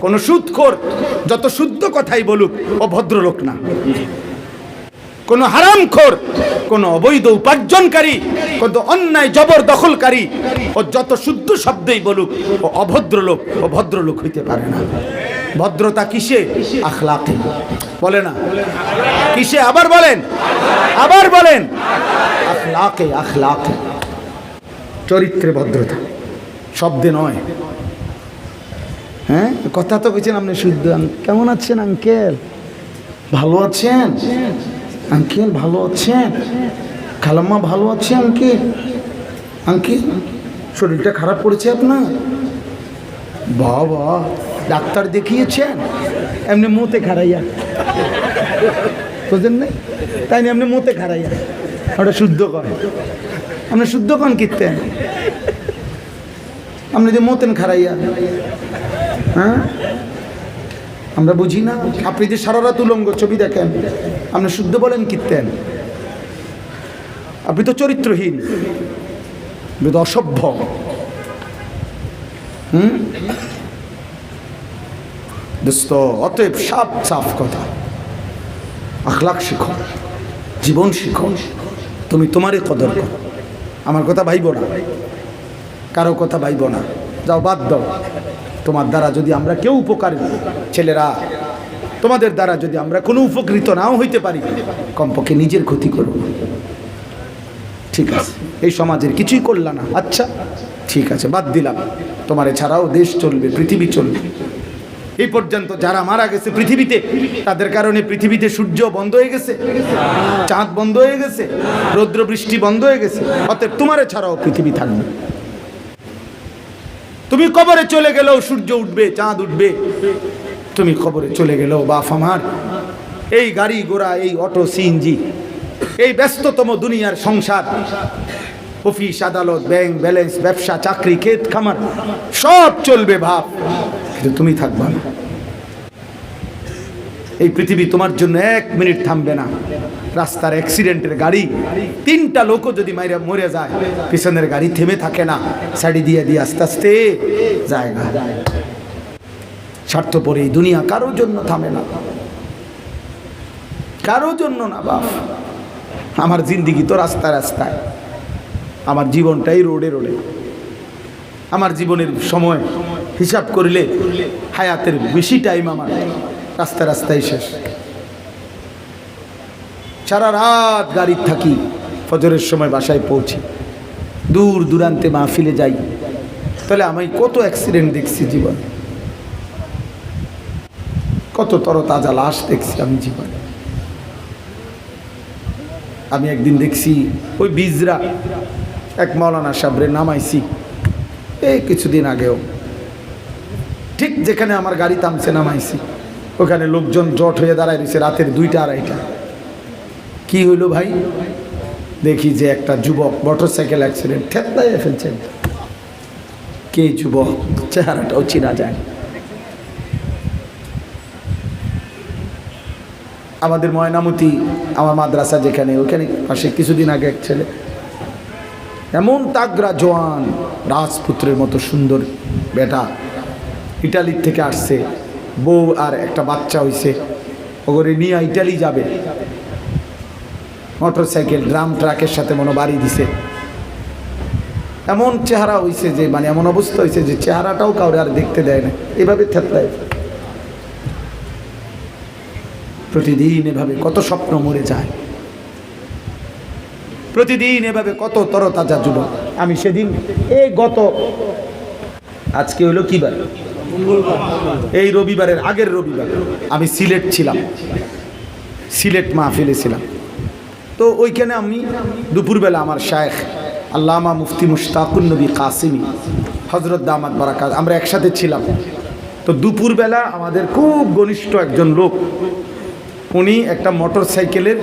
কোন সুদখোর যত শুদ্ধ কথাই বলুক, ও ভদ্রলোক না। কোন হারামখোর, কোন অবৈধ উপার্জনকারী, কোন অন্যায় জবর দখলকারী ও যত শুদ্ধ শব্দই বলুক, ও অভদ্রলোক, ও ভদ্রলোক হইতে পারে না। ভদ্রতা কিসে? আখলাকে। বলে না। কিসে? আবার বলেন। আবার বলেন। আখলাকে আখলাকে। চরিত্রে ভদ্রতা। শব্দে নয়। হ্যাঁ? কথা তো বলছেন আপনি শুদ্ধ। কেমন আছেন আঙ্কেল? ভালো আছেন? আঙ্কেল ভালো আছেন? খালাম্মা ভালো আছে আঙ্কেল? আঙ্কেল শরীরটা খারাপ পড়েছে আপনার? বাবা ডাক্তার দেখিয়েছেন? এমনি মুতে খারাইয়া বুঝলেন নাই তাই না এমনি মুতে খারাইয়া ওটা শুদ্ধ করে। আপনি শুদ্ধ কন কীর্তেন? আপনি যে মতেন খারাইয়া হ্যাঁ? আমরা বুঝি না। আপনি যে সারা রাত উলঙ্গ ছবি দেখেন, আপনি শুদ্ধ বলেন কীর্তেন আপনি তো চরিত্রহীন, আপনি তো অসভ্য। হুম? দোস্ত, অতএব সাফ সাফ কথা। আখলাক শিখো, জীবন শিখো। তুমি তোমারই কদর করো। আমার কথা ভাইব না। কারও কথা ভাইব না। যাও বাদ দাও। তোমার দ্বারা যদি আমরা কেউ উপকার ছেলেরা, তোমাদের দ্বারা যদি আমরা কোনো উপকৃত নাও হইতে পারি, কমপক্ষে নিজের ক্ষতি করব ঠিক আছে, এই সমাজের কিছুই করলা না আচ্ছা ঠিক আছে, বাদ দিলাম। তোমার ছাড়াও দেশ চলবে, পৃথিবী চলবে। এই পর্যন্ত যারা মারা গেছে পৃথিবীতে, তাদের কারণে পৃথিবীতে সূর্য বন্ধ হয়ে গেছে, চাঁদ বন্ধ হয়ে গেছে, রৌদ্র বৃষ্টি বন্ধ হয়ে গেছে। অতএব তোমার ছাড়াও পৃথিবী থাকবে। তুমি কবরে চলে গেলেও সূর্য উঠবে, চাঁদ উঠবে। তুমি কবরে চলে গেলেও বাপ আমার, এই গাড়ি ঘোড়া, এই অটো সিএনজি এই ব্যস্ততম দুনিয়ার সংসার, অফিস, আদালত, ব্যাংক, ব্যালেন্স, ব্যবসা, চাকরি, ক্ষেত খামার, সব চলবে ভাব কিন্তু তুমি থাকবা না। এই পৃথিবী তোমার জন্য এক মিনিট থামবে না। রাস্তার অ্যাক্সিডেন্টের গাড়ি, তিনটা লোকও যদি মাইরা মরে যায়, পিছনের গাড়ি থেমে থাকে না। সাইডে দিয়ে দিয়ে আস্তে আস্তে জায়গা। স্বার্থপর এই দুনিয়া কারোর জন্য থামে না। কারোর জন্য না, বাপ। আমার জিন্দিগি তো রাস্তায় রাস্তায়। আমার জীবনটাই রোডে রোডে। আমার জীবনের সময় হিসাব করলে হায়াতের বেশি টাইম আমার। রাস্তা রাস্তায় শেষ। সারা রাত গাড়ির থাকি, ফজরের সময় বাসায় পৌঁছি। দূর দূরান্তে মাহফিলে যাই। তাহলে আমি কত অ্যাক্সিডেন্ট দেখছি জীবন। কত তর তাজা লাশ দেখছি আমি জীবনে। আমি একদিন দেখছি ওই বিজরা, এক মৌলানা সাবরে নামাইছি, এই কিছুদিন আগেও। ঠিক যেখানে আমার গাড়ি থামছে, নামাইছি। ওখানে লোকজন জট হয়ে দাঁড়ায় রয়েছে রাতের দুইটা আড়াইটা। কি হইল ভাই? দেখি যে একটা যুবক মোটর সাইকেল অ্যাক্সিডেন্ট ঠেতলাই ফেলছেন কে যুবক? চেহারাটাও চিনা যায়। আমাদের ময়নামতি, আমার মাদ্রাসা যেখানে, ওখানে পাশে কিছুদিন আগে এক ছেলে। এমন তাগরা জোয়ান রাজপুত্রের মতো সুন্দর বেটা, ইটালির থেকে আসছে। বউ আর একটা বাচ্চা হইছে। ওগরে নিয়ে ইটালি যাবে। মোটর সাইকেল ড্রাম ট্রাকের সাথে মনে বাড়ি দিছে। এমন চেহারা হইছে যে মানে এমন অবস্থা হয়েছে যে, চেহারাটাও কাউরে আর দেখতে দেয় না। এভাবে থেতলায়। প্রতিদিন এভাবে কত স্বপ্ন মরে যায়। প্রতিদিন এভাবে কত তরতাজা যুবক। আমি সেদিন এই গত আজকে হলো কি বার? এই রবিবারের আগের রবিবার আমি সিলেট ছিলাম। সিলেট মাহফিলে ছিলাম। তো ওইখানে আমি দুপুরবেলা আমার শায়েখ, আল্লামা মুফতি মুশতাকুন নবী কাসিমি হজরত দামাত বারাকাত, আমরা একসাথে ছিলাম। তো দুপুরবেলা আমাদের খুব ঘনিষ্ঠ একজন লোক, উনি একটা মোটর সাইকেলের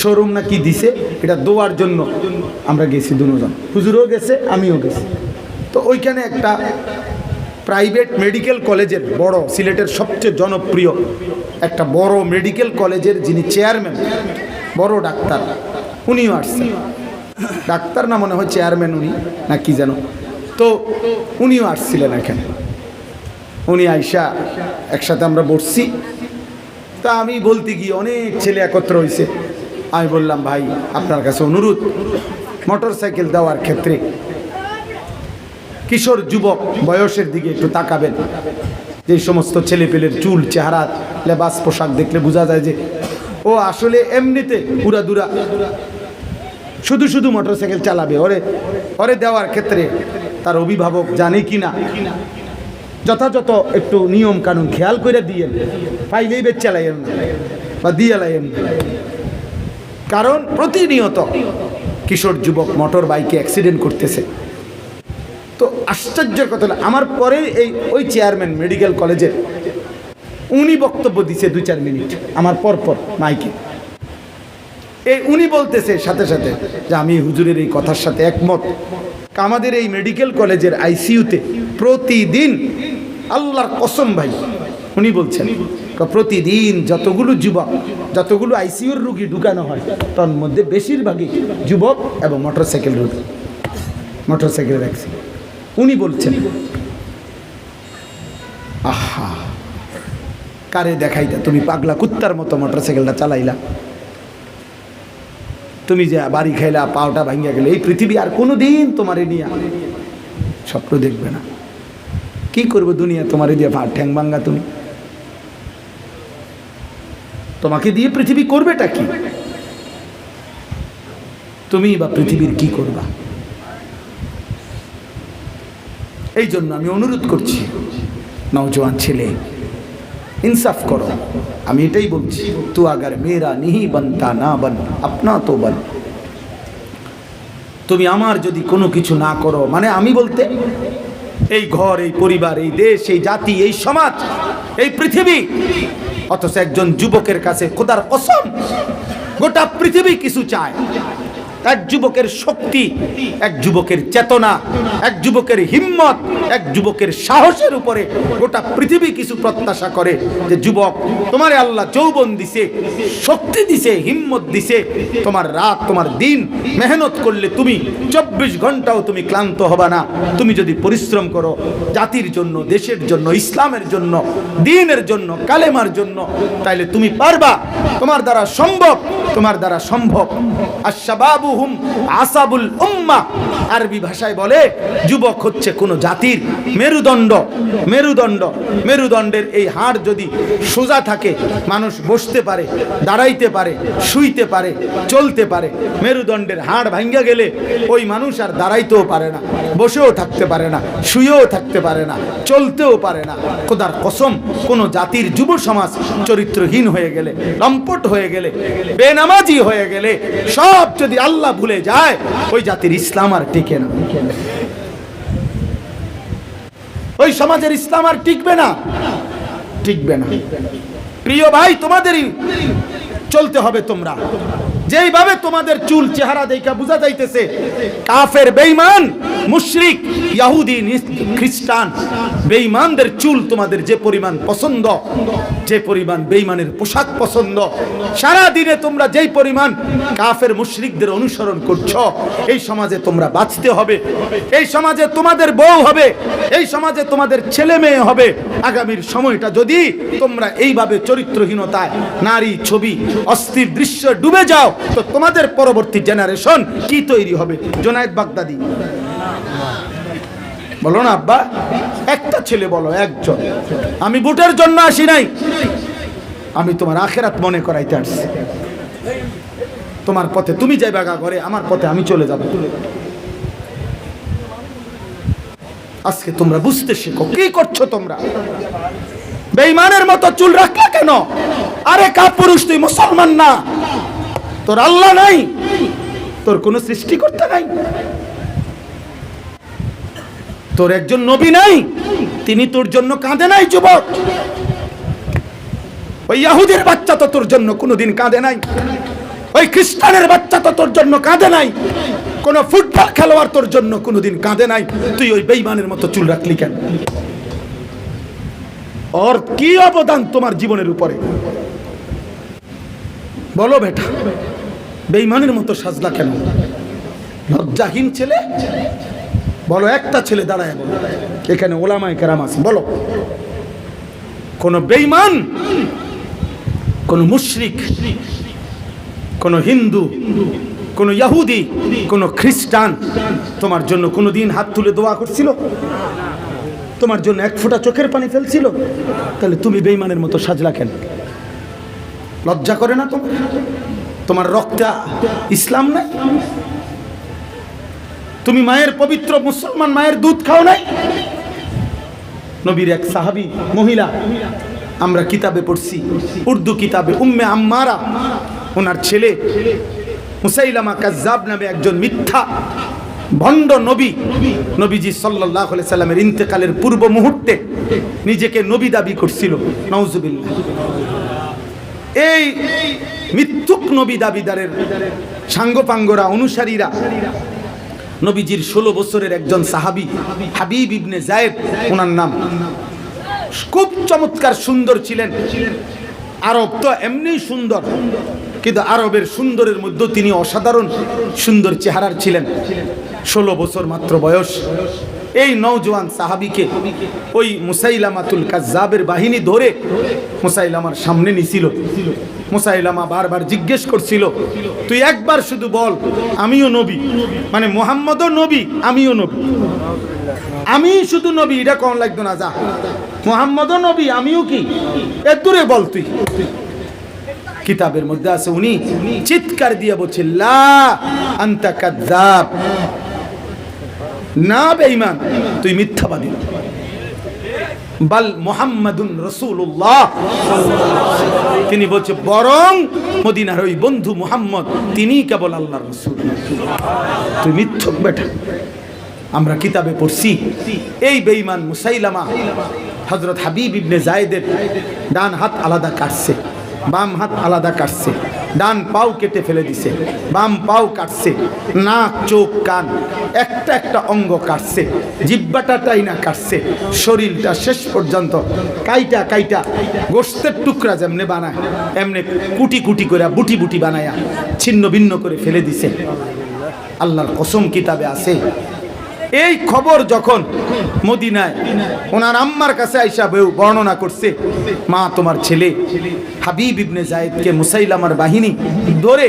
শোরুম নাকি দিছে, এটা দোয়ার জন্য আমরা গেছি দুজন। হুজুরও গেছে, আমিও গেছি। তো ওইখানে একটা প্রাইভেট মেডিকেল কলেজের বড় সিলেটের সবচেয়ে জনপ্রিয় একটা বড় মেডিকেল কলেজের যিনি চেয়ারম্যান, বড় ডাক্তার, উনিও আসছেন। ডাক্তার না মনে হয় চেয়ারম্যান উনি, না কি যেন। তো উনিও আসছিলেন এখানে। উনি আইসা একসাথে আমরা বসছি। তা আমি বলতে গিয়ে অনেক ছেলে একত্র হয়েছে আমি বললাম, ভাই, আপনার কাছে অনুরোধ মোটর সাইকেল দেওয়ার ক্ষেত্রে কিশোর যুবক বয়সের দিকে একটু তাকাবেন। যে সমস্ত ছেলেপেলের চুল, চেহারা, লেবাস, পোশাক দেখলে বোঝা যায় যে, ও আসলে এমনিতে পুরা দুরা শুধু শুধু মোটরসাইকেল চালাবে। ওরে ওরে দেওয়ার ক্ষেত্রে তার অভিভাবক জানে কি না যথাযথ একটু নিয়ম কানুন খেয়াল করে দিয়েন। পাইলেই বেচ চালাইয়েন বা দিয়ে লাইয়েন কারণ প্রতিনিয়ত কিশোর যুবক মোটর বাইকে অ্যাক্সিডেন্ট করতেছে। আশ্চর্যের কথা আমার পরে এই, ওই চেয়ারম্যান মেডিকেল কলেজের উনি বক্তব্য দিছে দুই চার মিনিট, আমার পর পর মাইকে। এই উনি বলতেছে সাথে সাথে যে আমি হুজুরের এই কথার সাথে একমত। আমাদের এই মেডিকেল কলেজের আইসিইউতে প্রতিদিন আল্লাহর কসম ভাই, উনি বলছেন, প্রতিদিন যতগুলো যুবক, যতগুলো আইসিইউর রুগী ঢুকানো হয় তার মধ্যে বেশিরভাগই যুবক এবং মোটরসাইকেল রুগী মোটরসাইকেলের অ্যাক্সিডেন্ট উনি বলছেন। আহা কারে দেখাইতা? তুমি পাগলা কুত্তার মতো মোটরসাইকেলটা চালাইলা। তুমি যে বাড়ি খাইলা পাওটা ভাঙিয়া গেলে এই পৃথিবী আর কোনো দিন তোমারে নিয়ে স্বপ্ন দেখবে না। কি করব দুনিয়া তোমার দিয়ে পা ঠ্যাং ভাঙ্গা তুমি? তোমাকে দিয়ে পৃথিবী করবেটা কি? তুমি বা পৃথিবীর কি করবা? এই জন্য আমি অনুরোধ করছি, নওজোয়ান ছেলে, ইনসাফ করো। আমি এটাই বলছি, তু আগার মেরা নিহি বনতা না বন, আপনা তো বন। তুমি আমার যদি কোনো কিছু না করো মানে আমি বলতে, এই ঘর, এই পরিবার, এই দেশ, এই জাতি, এই সমাজ, এই পৃথিবী, অথচ একজন যুবকের কাছে খোদার কসম, গোটা পৃথিবী কিছু চায়। এক যুবকের শক্তি, এক যুবকের চেতনা, এক যুবকের হিম্মত, এক যুবকের সাহসের উপরে গোটা পৃথিবী কিছু প্রত্যাশা করে যে, যুবক, তোমারে আল্লাহ যৌবন দিছে, শক্তি দিছে, হিম্মত দিছে। তোমার রাত, তোমার দিন মেহনত করলে তুমি চব্বিশ ঘন্টাও তুমি ক্লান্ত হবা না। তুমি যদি পরিশ্রম করো, জাতির জন্য, দেশের জন্য, ইসলামের জন্য, দিনের জন্য, কালেমার জন্য, তাইলে তুমি পারবা। তোমার দ্বারা সম্ভব, তোমার দ্বারা সম্ভব। আসাবুল উম্মা। আরবি ভাষায় বলে, যুবক হচ্ছে কোনো জাতির মেরুদণ্ড। মেরুদণ্ড। মেরুদণ্ডের এই হাড় যদি সোজা থাকে, মানুষ বসতে পারে, দাঁড়াইতে পারে, শুইতে পারে, চলতে পারে, মেরুদণ্ডের হাড় ভাঙ্গা গেলে ওই মানুষ আর দাঁড়াইতেও পারে না, বসেও থাকতে পারে না, শুয়েও থাকতে পারে না, চলতেও পারে না। খোদার কসম, কোনো জাতির যুব সমাজ চরিত্রহীন হয়ে গেলে, লম্পট হয়ে গেলে, বেনামাজি হয়ে গেলে, সব যদি আল্লাহ ভুলে যায়, ওই জাতির ইসলাম আর টিকে না। ওই সমাজের ইসলাম আর টিকবে না। টিকবে না। প্রিয় ভাই, তোমাদেরই চলতে হবে তোমরা। যেইভাবে তোমাদের চুল চেহারা দেখা বোঝা যাইতেছে, কাফের বেঈমান, মুশরিক ইহুদি খ্রিস্টান, বেঈমানদের চুল তোমাদের যে পরিমাণ পছন্দ, যে পরিমাণ বেঈমানের পোশাক পছন্দ সারা দিনে তোমরা যেই পরিমাণ কাফের মুশরিকদের অনুসরণ করছ, এই সমাজে তোমরা বাঁচতে হবে, এই সমাজে তোমাদের বউ হবে, এই সমাজে তোমাদের ছেলে মেয়ে হবে। আগামীর সময়টা যদি তোমরা এইভাবে চরিত্রহীনতায়, নারী ছবি, অস্থির দৃশ্য ডুবে যাও তো তোমাদের পরবর্তী জেনারেশন কি তৈরি হবে? জোনায়েদ বাগদাদি। বলো না আব্বা, একটা ছেলে বলো, একজন। আমি বুটের জন্য আসি নাই। আমি তোমার আখেরাত মনে করাইতে আসছি। তোমার পথে তুমি যাই বাগা করে আমার পথে আমি চলে যাব। আজকে তোমরা বুঝতে শেখো, কি করছ তোমরা? বেইমানের মতো চুল রাখলা কেন? আরে কা পুরুষ তুই মুসলমান না। তোর আল্লাহ নাই, তোর কোনো সৃষ্টিকর্তা নাই, তোর একজন নবী নাই, তিনি তোর জন্য কাঁদে নাই, যুবক। ওই ইয়াহুদের বাচ্চা তো তোর জন্য কোনোদিন কাঁদে নাই, ওই খ্রিস্টানের বাচ্চা তো তোর জন্য কাঁদে নাই, কোন ফুটবল খেলোয়াড় তোর জন্য কোনোদিন কাঁদে নাই, তুই ওই বেইমানের মতো চুল রাখলি কেন? ওর কি অবদান তোমার জীবনের উপরে? বলো বেটা। বেইমানের মতো সাজলা কেন? লজ্জাহীন ছেলে? বলো, একটা ছেলে দাঁড়ায় বলো। এখানে ওলামায় কেরাম আছে বলো। কোন বেঈমান, কোন মুশরিক, কোন হিন্দু, কোন ইয়াহুদি, কোন খ্রিস্টান, তোমার জন্য কোনো দিন হাত তুলে দোয়া করছিল? তোমার জন্য এক ফোঁটা চোখের পানি ফেলছিল? তাহলে তুমি বেঈমানের মতো সাজলা কেন? লজ্জা করে না তোমার? রক্তা ইসলাম নাই? তুমি মায়ের পবিত্র মুসলমান মায়ের দুধ খাও নাই? নবীর এক সাহাবী, মহিলা, আমরা কিতাবে পড়ছি, উর্দু কিতাবে, উম্মে আম্মারা, ওনার ছেলে মুসাইলামা কাজ্জাব নামে একজন মিথ্যা, ভণ্ড নবী, নবীজি সাল্লাহ সাল্লামের ইন্তেকালের পূর্ব মুহূর্তে নিজেকে নবী দাবি করছিল। নওজুবিল্লাহ এই নবী দাবিদারের সাঙ্গপাঙ্গরা অনুসারীরা। নবীজির ষোলো বছরের একজন সাহাবি, হাবিব ইবনে জায়েদ, ওনার নাম। খুব চমৎকার সুন্দর ছিলেন। আরব তো এমনি সুন্দর, কিন্তু আরবের সুন্দরের মধ্যে তিনি অসাধারণ সুন্দর চেহারার ছিলেন। ষোলো বছর মাত্র বয়স। এই নওজোয়ান সাহাবিকে, ওই মুসাইলামাতুল কাজ্জাবের বাহিনী ধরে মুসাইলামার সামনে নিছিল। মুসাইলামা বারবার জিজ্ঞেস করছিল, তুই একবার শুধু বল, আমিও নবী মানে মোহাম্মদও নবী, আমিও নবী? আমি শুধু নবী, এটা কম লাগতো না, যা। মোহাম্মদও নবী, আমিও কি? এর দূরে বল তুই। কিতাবের মধ্যে আছে, উনি চিৎকার দিয়ে বলছে, লা না বেঈমান, তুই মিথ্যাবাদী। বাল মোহাম্মদুন রসুল্লাহ তিনি বলছে, বরং মদিনার ওই বন্ধু মোহাম্মদ, তিনি কেবল আল্লাহর রসুল। তুই মিথ্যক বেটা। আমরা কিতাবে পড়ছি, এই বেঈমান মুসাইলামা হজরত হাবিব ইবনে জায়েদের ডান হাত আলাদা কাটছে, বাম হাত আলাদা কাটছে। ডান পাও কেটে ফেলে দিছে, বাম পাও কাটছে, নাক, চোখ, কান, একটা একটা অঙ্গ কাটছে জিব্বাটাটাই না কাটছে, শরীরটা শেষ পর্যন্ত কাইটা কাইটা গোস্তের টুকরা যেমনে বানায়, এমনি কুটি কুটি করে বুটি বুটি বানায়া ছিন্ন ভিন্ন করে ফেলে দিছে। আল্লাহর কসম কিতাবে আছে এই খবর যখন মদিনায় ওনার আম্মার কাছে আইসা বউ বর্ণনা করছে, মা তোমার ছেলে হাবিব ইবনে জায়েদকে মুসাইলামার বাহিনী ধরে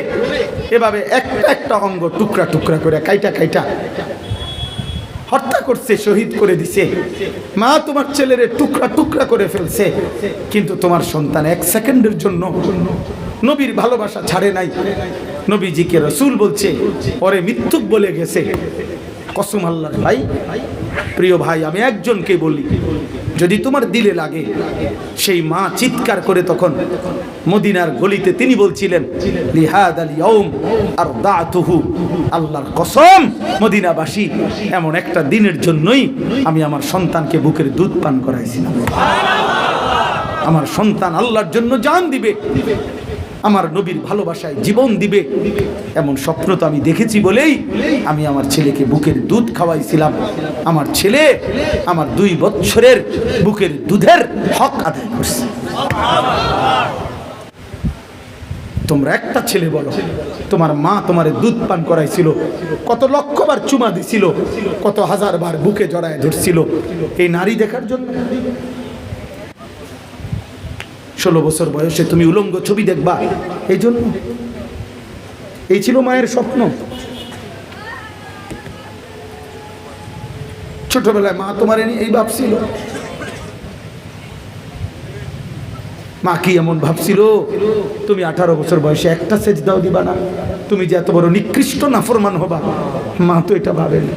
এভাবে একটা একটা অঙ্গ টুকরা টুকরা করে কাইটা কাইটা হত্যা করছে, শহীদ করে দিছে। মা তোমার ছেলেরে টুকরা টুকরা করে ফেলছে, কিন্তু তোমার সন্তান এক সেকেন্ডের জন্য নবীর ভালোবাসা ছাড়ে নাই। নবীজিকে রসুল বলছে পরে মৃত্যুক বলে গেছে। কসম আল্লাহ ভাই, প্রিয় ভাই, আমি একজনকে বলি, যদি তোমার দিলে লাগে, সেই মা চিৎকার করে তখন মদিনার গলিতে তিনি বলছিলেন লিহাদ আল ইয়ৌম আর দাতুহু আল্লাহর কসম, মদিনাবাসী, এমন একটা দিনের জন্যই আমি আমার সন্তানকে বুকের দুধ পান করাইছিলাম। আমার সন্তান আল্লাহর জন্য জান দিবে আমার নবীর ভালোবাসায় জীবন দিবে। এমন স্বপ্ন তো আমি দেখেছি বলেই আমি আমার ছেলেকে বুকের দুধ খাওয়াইছিলাম। আমার ছেলে আমার দুই বছরের বুকের দুধের হক আদায় করছে। তোমরা একটা ছেলে বলো, তোমার মা তোমার দুধ পান করাইছিল, কত লক্ষবার চুমা দিছিল, কত হাজার বার বুকে জড়ায় ধরছিল। এই নারী দেখার জন্য ষোলো বছর বয়সে তুমি উলঙ্গ ছবি দেখবা। এই জন্য এই ছিল মায়ের স্বপ্ন। ছোটবেলায় মা তোমার এই ভাবছিল মা কি এমন ভাবছিল তুমি আঠারো বছর বয়সে একটা সেজ দাও দিবা না। তুমি যে এত বড় নিকৃষ্ট নাফরমান হবা, মা তো এটা ভাবে না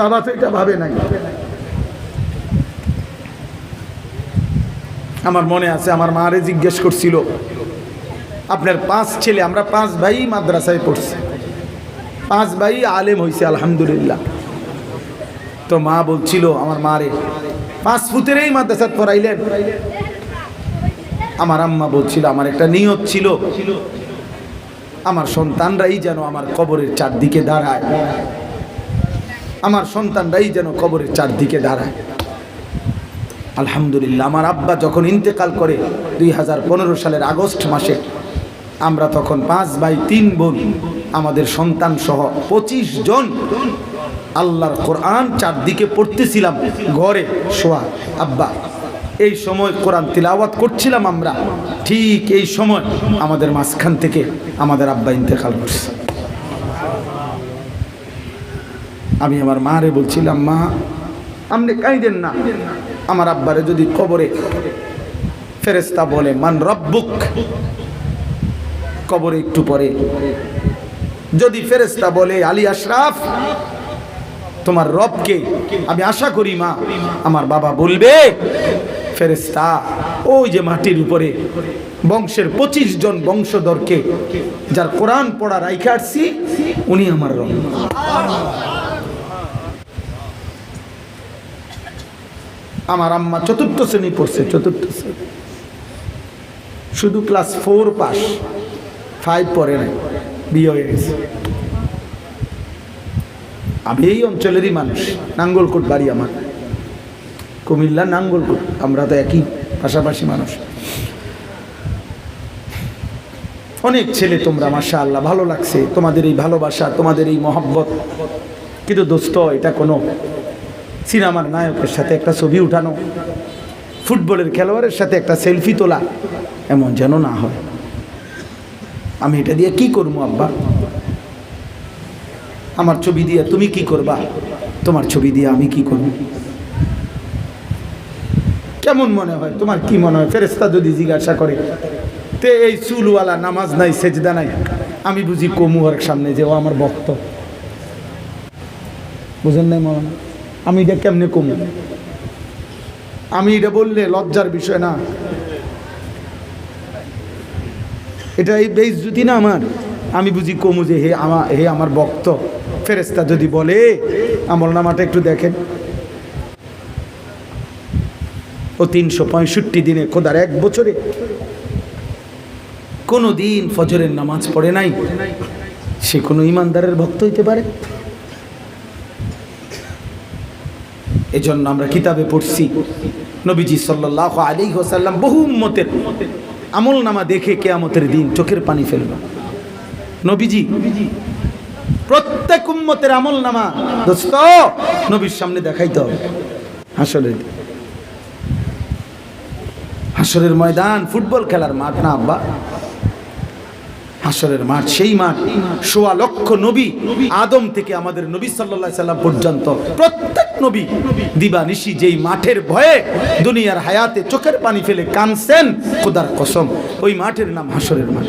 বাবা তো এটা ভাবে নাই। আমার মনে আছে, আমার মারে জিজ্ঞেস করছিল, আপনার পাঁচ ছেলে, আমরা পাঁচ ভাই মাদ্রাসায় পড়ছি। পাঁচ ভাই আলেম হয়েছে আলহামদুলিল্লাহ। তো মা বলছিল, আমার মারে, পাঁচ ফুটেরই মাদ্রাসা পড়াইলেন। আমার আম্মা বলছিল, আমার একটা নিয়ত ছিল, আমার সন্তানরাই যেন আমার কবরের চারদিকে দাঁড়ায়। আমার সন্তানরাই যেন কবরের চারদিকে দাঁড়ায়। আলহামদুলিল্লাহ, আমার আব্বা যখন ইন্তেকাল করে দুই হাজার পনেরো সালের আগস্ট মাসে, আমরা তখন পাঁচ ভাই, তিন বোন, আমাদের সন্তান সহ পঁচিশ জন আল্লাহর কোরআন চারদিকে পড়তেছিলাম, ঘরে শোয়া। আব্বা, এই সময় কোরআন তিলাওয়াত করছিলাম আমরা, ঠিক এই সময় আমাদের মাঝখান থেকে আমাদের আব্বা ইন্তেকাল করছে। আমি আমার মারে বলছিলাম, মা, আপনি কাইদেন না। আমার আব্বারে যদি কবরে ফেরেস্তা বলে, মান রব্বুক? কবরে একটু পরে। যদি ফেরেস্তা বলে, আলী আশরাফ, তোমার রবকে আমি আশা করি মা, আমার বাবা বলবে ফেরেস্তা ওই যে মাটির উপরে বংশের পঁচিশ জন বংশধরকে যার কোরআন পড়া রাইখে আসছি উনি আমার রব। আমার আম্মা চতুর্থ শ্রেণি পড়ছে, চতুর্থ শ্রেণি। শুধু ক্লাস ফোর পাস ফাইভ পরে নাই, বিয়ে হয়ে গেছে। আমি এই অঞ্চলেরই মানুষ, নাঙ্গলকোট বাড়ি আমার। কুমিল্লা, নাঙ্গলকোট, আমরা তো একই পাশাপাশি মানুষ। অনেক ছেলে তোমরা মাসা আল্লাহ ভালো লাগছে। তোমাদের এই ভালোবাসা, তোমাদের এই মহব্বত। কিন্তু দোস্ত, এটা কোনো সিনেমার নায়কের সাথে একটা ছবি উঠানো, ফুটবলের খেলোয়াড়ের সাথে একটা সেলফি তোলা, এমন যেন না হয়। আমি এটা দিয়ে কি করব আব্বা? আমার ছবি দিয়ে তুমি কি করবা? তোমার ছবি দিয়ে আমি কি করব? কেমন মনে হয়? তোমার কি মনে হয়? ফেরেস্তা যদি জিজ্ঞাসা করে, তে এই চুলওয়ালা নামাজ নাই, সেজদা নাই? আমি বুঝি কমুয়ার সামনে যে ও আমার ভক্ত। বুঝেন নাই মনে আমি এটা কেমনে কমু? আমি এটা বললে লজ্জার বিষয় না। এটা এই বেশ যদি না আমার, আমি বুঝি কমু যে হে আমার হে আমার ভক্ত। ফেরেস্তা যদি বলে আমল নামাটা একটু দেখেন। ও তিনশো পঁয়ষট্টি দিনে খোদার এক বছরে কোনো দিন ফজরের নামাজ পড়ে নাই। সে কোনো ইমানদারের ভক্ত হইতে পারে? এজন্য আমরা কিতাবে পড়ছি। নবীজি সাল্লাহ আলী হোসাল্লাম বহু উম্মতের আমল নামা দেখে কেয়ামতের দিন চোখের পানি ফেলল। নবীজি, প্রত্যেক উম্মতের আমল নামা, দোস্ত, নবীর সামনে দেখাইতে হবে। হাসরের হাসরের ময়দান, ফুটবল খেলার মাঠ না আব্বা? হাসরের মাঠ, সেই মাঠ, সোয়া লক্ষ নবী আদম থেকে আমাদের নবী সাল্লাহ সাল্লাম পর্যন্ত প্রত্যেক নবী। দিবা নিশি যেই মাঠের ভয়ে দুনিয়ার হায়াতে চোখের পানি ফেলে কানছেন, খোদার কসম। ওই মাঠের নাম হাসরের মাঠ।